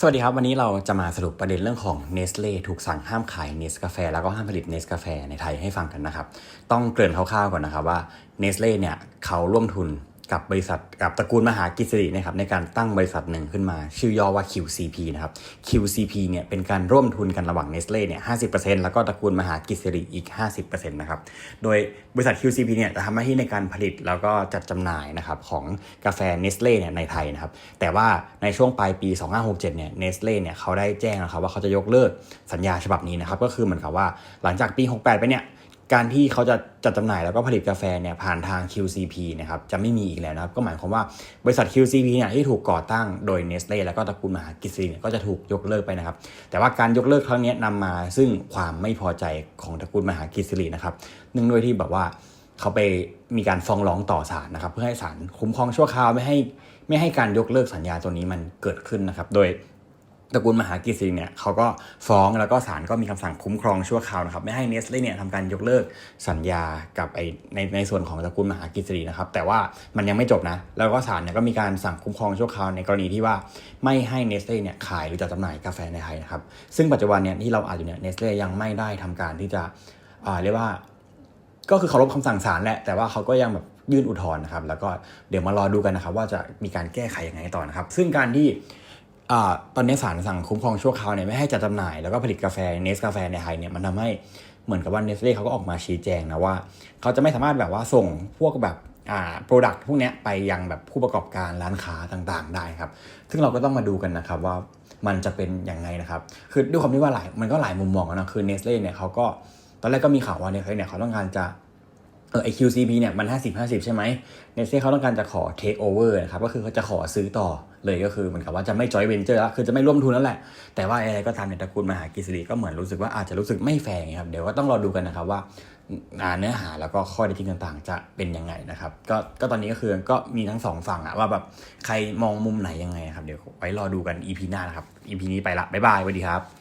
สวัสดีครับ วันนี้เราจะมาสรุปประเด็นเรื่องของเนสเล่ถูกสั่งห้ามขายเนสกาแฟแล้วก็ห้ามผลิตเนสกาแฟในไทยให้ฟังกันนะครับ ต้องเกริ่นคร่าวๆก่อนนะครับว่าเนสเล่เนี่ยเขาร่วมทุน กับบริษัทกับตระกูลมหากิจสิรินะครับในการตั้งบริษัทหนึ่งขึ้นมา ชื่อย่อว่า QCP นะครับ QCP เนี่ยเป็นการร่วมทุนกันระหว่างเนสเล่เนี่ย50%แล้วก็ตระกูลมหากิจสิริอีก 50%นะครับโดยบริษัท QCP เนี่ยจะทำหน้าที่ในการผลิตแล้วก็จัดจำหน่ายนะครับของกาแฟเนสเล่เนี่ยในไทยนะครับแต่ว่าในช่วงปลายปี 2567เนี่ยเนสเล่เนี่ยเขาได้แจ้งนะครับว่าเขาจะยกเลิกสัญญาฉบับนี้นะครับก็คือเหมือนกับว่าหลังจากปี 68 ไปเนี่ย การที่เขาจะจัดจำหน่ายแล้วก็ผลิตกาแฟเนี่ยผ่านทาง QCP นะครับจะไม่มีอีกแล้วนะครับก็หมายความว่าบริษัท QCP เนี่ยที่ถูกก่อตั้งโดย Nestle แล้วก็ตระกูลมหากิจสิริเนี่ยก็จะถูกยกเลิกไปนะครับ แต่ว่าการยกเลิกครั้งนี้นำมาซึ่งความไม่พอใจของตระกูลมหากิจสิรินะครับเนื่องด้วยที่แบบว่าเขาไปมีการฟ้องร้องต่อศาลนะครับ เพื่อให้ศาลคุ้มครองชั่วคราวไม่ให้ไม่ให้การยกเลิกสัญญาตัวนี้มันเกิดขึ้นนะครับ โดย ตระกูลมหากิจสิริเนี่ยเขาก็ฟ้องแล้วก็ศาลก็มีคำสั่งคุ้มครองชั่วคราวนะครับไม่ให้เนสเล่เนี่ยทำการยกเลิกสัญญากับไอในในส่วนของตระกูลมหากิจสิรินะครับแต่ว่ามันยังไม่จบนะ แล้วก็ศาลเนี่ยก็มีการสั่งคุ้มครองชั่วคราวในกรณีที่ว่าไม่ให้เนสเล่เนี่ยขายหรือจัดจำหน่ายกาแฟในไทยนะครับซึ่งปัจจุบันเนี่ยที่เราอ่านอยู่เนี่ยเนสเล่ยังไม่ได้ทำการที่จะอ่าเรียกว่าก็คือเคารพคำสั่งศาลแหละแต่ว่าเขาก็ยังแบบยื่นอุทธรณ์นะครับแล้วก็เดี๋ยวมารอดูกันนะครับว่าจะมีการแก้ไขยังไงต่อนะครับซึ่งการที่ ตอนนี้ศาลสั่งคุ้มครองชั่วคราวเนี่ยไม่ให้จัดจำหน่ายแล้วก็ผลิตกาแฟเนสกาแฟในไทยเนี่ยมันทำให้เหมือนกับว่าเนสเล่เขาก็ออกมาชี้แจงนะว่า เขาจะไม่สามารถแบบว่าส่งพวกแบบอ่าโปรดักต์พวกนี้ไปยังแบบผู้ประกอบการร้านค้าต่างๆ ได้ครับ ซึ่งเราก็ต้องมาดูกันนะครับว่ามันจะเป็นยังไงนะครับ คือด้วยความที่ว่าหลายมันก็หลายมุมมองนะคือเนสเล่เนี่ยเขาก็ตอนแรกก็มีข่าวว่าเนสเล่เนี่ยเขาต้องการจะ เออไอ QCP เนี่ยมัน 50 50 ใช่ไหมเนสเซ่เขาต้องการจะขอ take over นะครับก็คือเขาจะขอซื้อต่อเลยก็คือเหมือนกับว่าจะไม่ joint venture แล้วคือจะไม่ร่วมทุนแล้วแหละ แต่ว่าอะไรก็ตามเนี่ยตระกูลมหากิสริก็เหมือนรู้สึกว่าอาจจะรู้สึกไม่แฟร์ไงครับเดี๋ยวก็ต้องรอดูกันนะครับว่าเนื้อหาแล้วก็ข้อเท็จริงต่างๆ จะเป็นยังไงนะครับก็ก็ตอนนี้ก็คือก็มีทั้งสองฝั่งอะว่าแบบใครมองมุมไหนยังไงครับเดี๋ยวไว้รอดูกัน EP หน้านะครับ EP นี้ไปละบ๊ายบายสวัสดีครับ